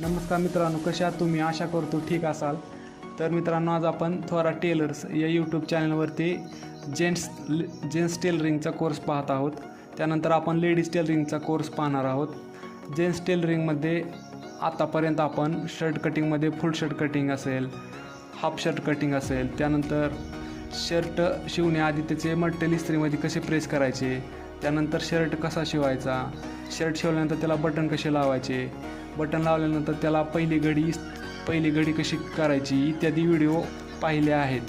नमस्कार मित्रांनो कशा तुम्ही? आशा करतो ठीक असाल. तर मित्रांनो आज आपण थोरा टेलर्स या यूट्यूब चॅनलवरती जेंट्स जेंट्स टेलरिंगचा कोर्स पाहत आहोत. त्यानंतर आपण लेडीज टेलरिंगचा कोर्स पाहणार आहोत. जेंट्स टेलरिंगमध्ये आतापर्यंत आपण शर्ट कटिंगमध्ये फुल शर्ट कटिंग असेल हाफ शर्ट कटिंग असेल त्यानंतर शर्ट शिवण्याआधी त्याचे मटेरियल इस्त्रीमध्ये कसे प्रेस करायचे त्यानंतर शर्ट कसा शिवायचा शर्ट शिवल्यानंतर त्याला बटन कसे लावायचे बटन लावल्यानंतर त्याला पहिली घडी पहिली घडी कशी करायची इत्यादी व्हिडिओ पाहिले आहेत.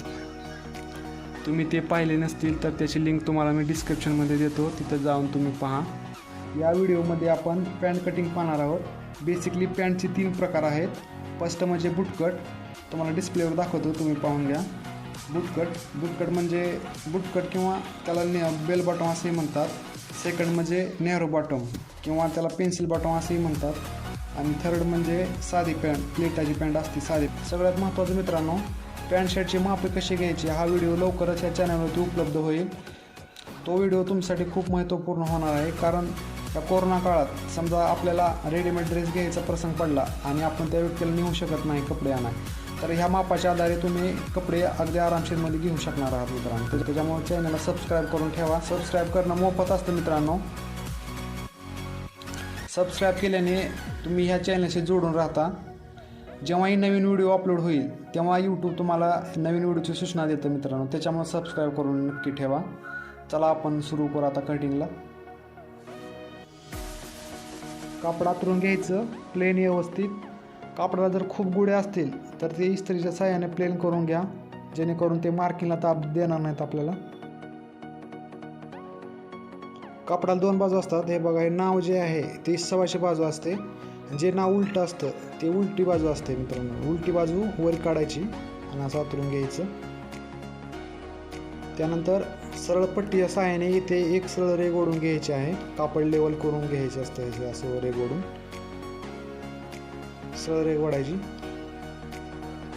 तुम्ही ते पाहिले नसतील तर त्याची लिंक तुम्हाला मी डिस्क्रिप्शनमध्ये देतो. तिथं जाऊन तुम्ही पहा. या व्हिडिओमध्ये आपण पॅन्ट कटिंग पाहणार आहोत. बेसिकली पॅन्टचे तीन प्रकार आहेत. फर्स्ट म्हणजे बुटकट तुम्हाला डिस्प्लेवर दाखवतो. तुम्ही पाहून घ्या. बुटकट बुटकट म्हणजे बुटकट किंवा त्याला ने बेल बॉटम असंही म्हणतात. सेकंड म्हणजे नेहरू बॉटम किंवा त्याला पेन्सिल बॉटम असेही म्हणतात. आणि थर्ड म्हणजे साधी पॅन्ट प्लेटाची पॅन्ट असते साधी. सगळ्यात महत्त्वाचं मित्रांनो पॅन्ट शर्टची मापे कशी घ्यायची हा व्हिडिओ लवकरच या चॅनलवरती उपलब्ध होईल. तो व्हिडिओ तुमच्यासाठी खूप महत्त्वपूर्ण होणार आहे कारण या कोरोना काळात समजा आपल्याला रेडीमेड ड्रेस घ्यायचा प्रसंग पडला आणि आपण त्या व्यक्तीला नेऊ शकत नाही कपडे आणाय तर ह्या मापाच्या आधारे तुम्ही कपडे अगदी आरामशीरमध्ये घेऊ शकणार आहात मित्रांनो. तर त्याच्यामुळे चॅनलला सबस्क्राईब करून ठेवा. सबस्क्राईब करणं मोफत असतं मित्रांनो. सबस्क्राईब केल्याने तुम्ही ह्या चॅनलशी जोडून राहता. जेव्हाही नवीन व्हिडिओ अपलोड होईल तेव्हा यूट्यूब तुम्हाला नवीन व्हिडिओची सूचना देतं मित्रांनो. त्याच्यामुळे सबस्क्राईब करून नक्की ठेवा. चला आपण सुरू करू आता कटिंगला कापड आतरून घ्यायचं प्लेन व्यवस्थित. कापडाला जर खूप गुडे असतील तर ते इस्त्रीच्या साह्याने प्लेन करून घ्या. जेणेकरून ते मार्किंगला ताप देणार नाहीत आपल्याला. कापडाला दोन बाजू असतात. हे बघा हे नाव जे आहे ते सव्वाशे बाजू असते. जे नाव उलटं असतं ते उलटी बाजू असते मित्रांनो. उलटी बाजू वर काढायची आणि असं आतरून घ्यायचं. त्यानंतर सरळ पट्टीच्या सहाय्याने इथे एक सरळ रेग ओढून घ्यायची आहे. कापड लेवल करून घ्यायचे असतं याचे असं रेग ओढून. सरळ रेग ओढायची.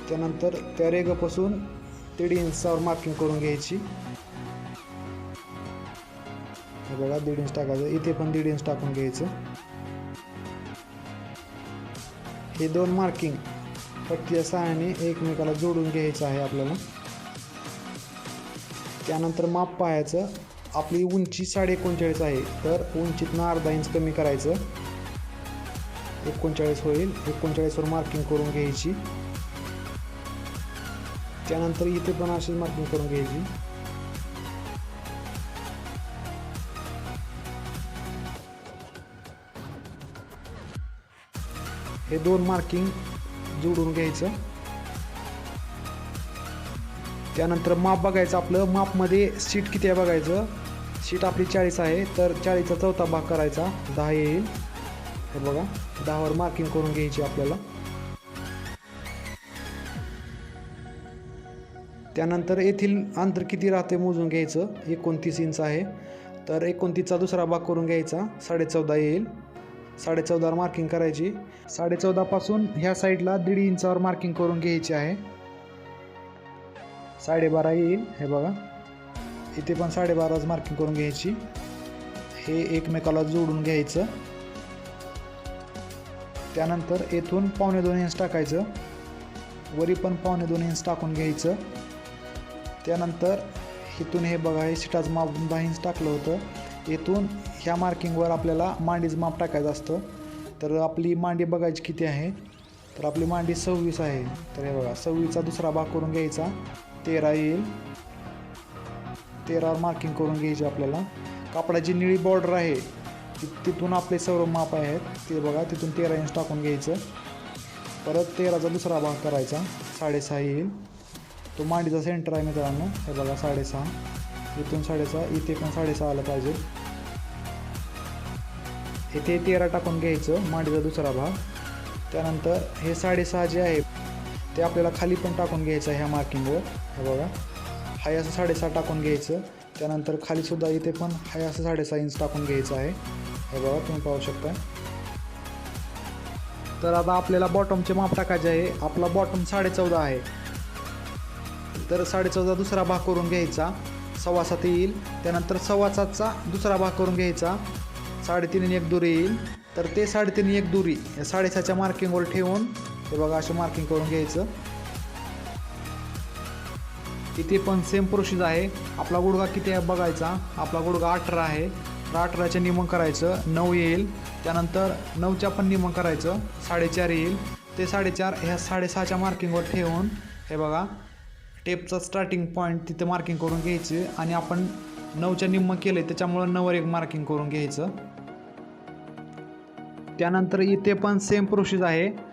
त्यानंतर त्या रेगापासून दीड इंचावर मार्किंग करून घ्यायची. हे बघा दीड इंच टाकायचं. इथे पण दीड इंच टाकून घ्यायचं. हे दोन मार्किंग पट्टीच्या सहाय्याने एकमेकाला जोडून घ्यायचं आहे आपल्याला. त्यानंतर माप पाहायचं. आपली उंची साडे एकोणचाळीस आहे तर उंचीतनं अर्धा इंच कमी करायचं. एकोणचाळीस होईल. एकोणचाळीसवर मार्किंग करून घ्यायची. त्यानंतर इथे पण अशी मार्किंग करून घ्यायची. हे दोन मार्किंग जोडून घ्यायचं. त्यानंतर माप बघायचं आपलं. मापमध्ये सीट किती आहे बघायचं. सीट आपली चाळीस आहे तर चाळीसचा चौथा भाग करायचा. दहा येईल. हे बघा दहावर मार्किंग करून घ्यायची आपल्याला. त्यानंतर येथील अंतर किती राहते मोजून घ्यायचं. एकोणतीस इंच आहे. तर एकोणतीसचा दुसरा भाग करून घ्यायचा. साडेचौदा येईल. साडेचौदावर मार्किंग करायची. साडेचौदापासून ह्या साईडला दीड इंचावर मार्किंग करून घ्यायची आहे. साडेबारा येईल हे बघा. इथे पण साडेबाराच मार्किंग करून घ्यायची. हे एकमेकाला जोडून घ्यायचं. त्यानंतर येथून पावणे दोन इंच टाकायचं. वरी पण पावणे दोन इंच टाकून घ्यायचं. त्यानंतर इथून हे बघा हे सिटाच माप दहा इंच टाकलं होतं. येथून ह्या मार्किंगवर आपल्याला मांडीचं माप टाकायचं असतं. तर आपली मांडी बघायची किती आहे? तर आपली मांडी सव्वीस आहे. तर हे बघा सव्वीसचा दुसरा भाग करून घ्यायचा. तेरा येईल. तेरावर मार्किंग करून घ्यायची आपल्याला. कापडाची निळी बॉर्डर आहे. तिथून आपले सर्व माप आहेत. ते बघा तिथून तेरा इंच टाकून घ्यायचं. परत तेराचा दुसरा भाग करायचा. साडेसहा येईल. तो मांडीचा सेंटर आहे मित्रांनो. हे बघा साडेसहा. इथून साडेसहा इथे पण साडेसहा आलं पाहिजे. इथे तेरा टाकून घ्यायचं मांडीचा दुसरा भाग. त्यानंतर हे साडेसहा जे आहे ते आपल्याला खाली पण टाकून घ्यायचं ह्या मार्किंगवर हे बघा. हाय असं साडेसहा टाकून घ्यायचं. त्यानंतर खालीसुद्धा इथे पण हाय असं साडेसहा इंच टाकून घ्यायचं आहे. हे बघा तुम्ही पाहू शकता. तर आता आपल्याला बॉटमचे माप टाकायचे आहे. आपला बॉटम साडेचौदा आहे. तर साडेचौदा दुसरा भाग करून घ्यायचा. सव्वा सात येईल. त्यानंतर सव्वा सातचा दुसरा भाग करून घ्यायचा. साडेतीन आणि एक दूर येईल. तर ते साडेतीन एक दुरी या साडेसहाच्या मार्किंगवर ठेवून हे बघा असं मार्किंग करून घ्यायचं. इथे पण सेम प्रोसेस आहे. आपला गुडघा किती आहे बघायचा. आपला गुडघा अठरा आहे. तर अठराच्या निमन करायचं नऊ येईल. त्यानंतर नऊच्या पण निमन करायचं साडेचार येईल. ते साडेचार ह्या साडेसहाच्या मार्किंगवर ठेवून हे बघा टेपचा स्टार्टिंग पॉईंट तिथे मार्किंग करून घ्यायचे. आणि आपण नऊच्या निम्म केलं त्याच्यामुळं नऊवर एक मार्किंग करून घ्यायचं. त्यानंतर इथे पण सेम प्रोसेस आहे.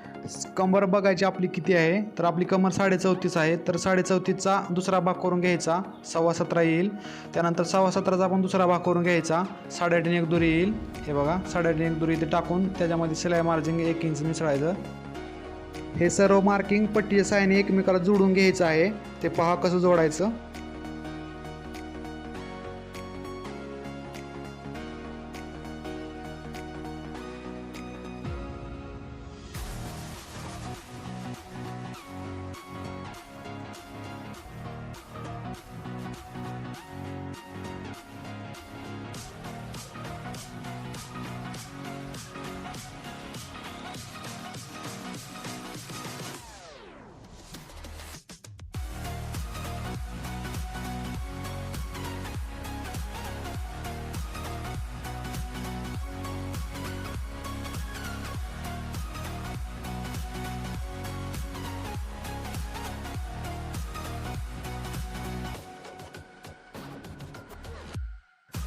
कंबर बघायची आपली किती आहे तर आपली कमर साडेचौतीस आहे तर साडेचौतीसचा दुसरा भाग करून घ्यायचा सव्वा सतरा येईल. त्यानंतर सव्वा सतराचा पण दुसरा भाग करून घ्यायचा साडेआठ एक दुरी येईल. हे बघा साडेआठ एक दुरी इथे टाकून त्याच्यामध्ये शिलाई मार्जिंग एक इंच मिसळायचं. हे सर्व मार्किंग पट्टीच्या साह्याने एकमेकाला जोडून घ्यायचं आहे. ते पहा कसं जोडायचं.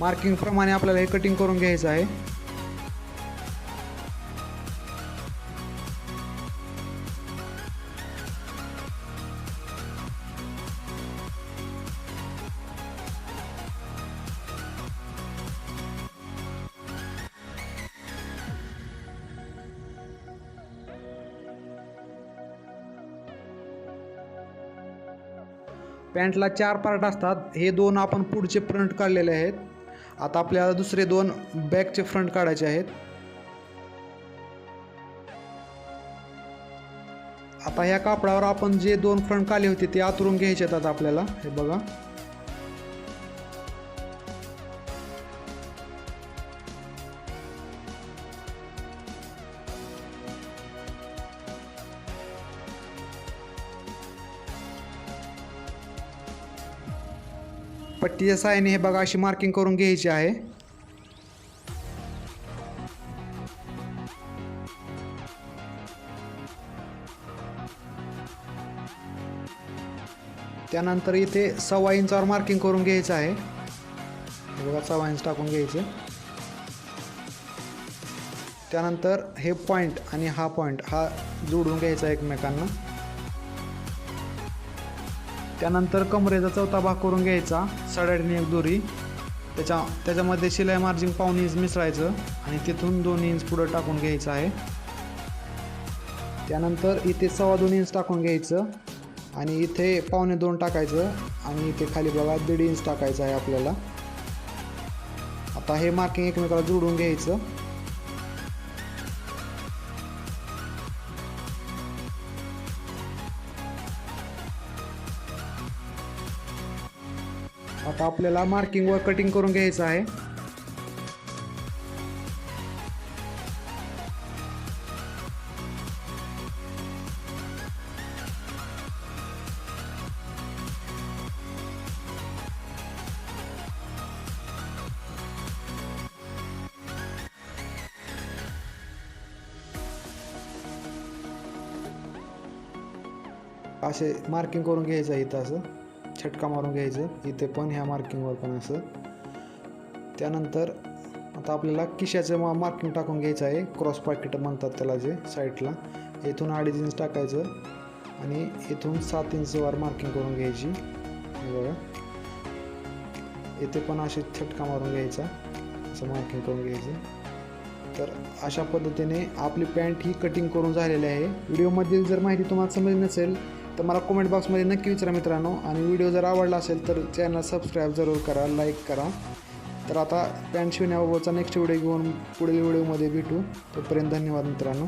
मार्किंग प्रमाणे आपल्याला हे कटिंग करून घ्यायचं आहे. पॅन्टला चार पार्ट असतात. हे दोन आपण पुढचे फ्रंट काढलेले आहेत. आता आपल्याला दुसरे दोन बॅकचे फ्रंट काढायचे आहेत. आता ह्या कापडावर आपण जे दोन फ्रंट काढले होते ते आतरून घ्यायचे आहेत आता आपल्याला. हे बघा. पट्टीच्या साहाय्याने हे बघा अशी मार्किंग करून घ्यायची आहे. त्यानंतर इथे सव्वा इंचावर मार्किंग करून घ्यायचं आहे. हे बघा सव्वा इंच टाकून घ्यायचं. त्यानंतर हे पॉईंट आणि हा पॉईंट हा जोडून घ्यायचा एकमेकांना. त्यानंतर कमरेचा चौथा भाग करून घ्यायचा साडेआठने एक दोरी. त्याच्या त्याच्यामध्ये शिलाई मार्जिन पाऊन इंच मिसळायचं आणि तिथून दोन इंच पुढं टाकून घ्यायचं आहे. त्यानंतर इथे सव्वा दोन इंच टाकून घ्यायचं आणि इथे पावणे दोन टाकायचं आणि इथे खाली बघा दीड इंच टाकायचं आहे आपल्याला. आता हे मार्किंग एकमेकाला जोडून घ्यायचं. आता आपल्याला मार्किंगवर कटिंग करून घ्यायचं आहे. असे मार्किंग करून घ्यायचं आहे इथं असं. छटका मारून घ्यायचं. इथे पण ह्या मार्किंगवर पण असं. त्यानंतर आता आपल्याला किशाचं मा मार्किंग टाकून घ्यायचं आहे. क्रॉस पॉकेट म्हणतात त्याला जे साईडला इथून अडीच इंच टाकायचं. आणि इथून सात इंचवर मार्किंग करून घ्यायची. बघा. इथे पण असे छटका मारून घ्यायचा. असं मार्किंग करून घ्यायचं. तर अशा पद्धतीने आपली पॅन्ट ही कटिंग करून झालेली आहे. व्हिडिओमधील जर माहिती तुम्हाला समजली नसेल तर मला कमेंट बॉक्समध्ये नक्की विचारा मित्रांनो. आणि व्हिडिओ जर आवडला असेल तर चॅनल सबस्क्राईब जरूर करा लाईक करा. तर आता पॅन्ट शिवण्याबाबतचा नेक्स्ट व्हिडिओ घेऊन पुढील व्हिडिओमध्ये भेटू. तोपर्यंत धन्यवाद मित्रांनो.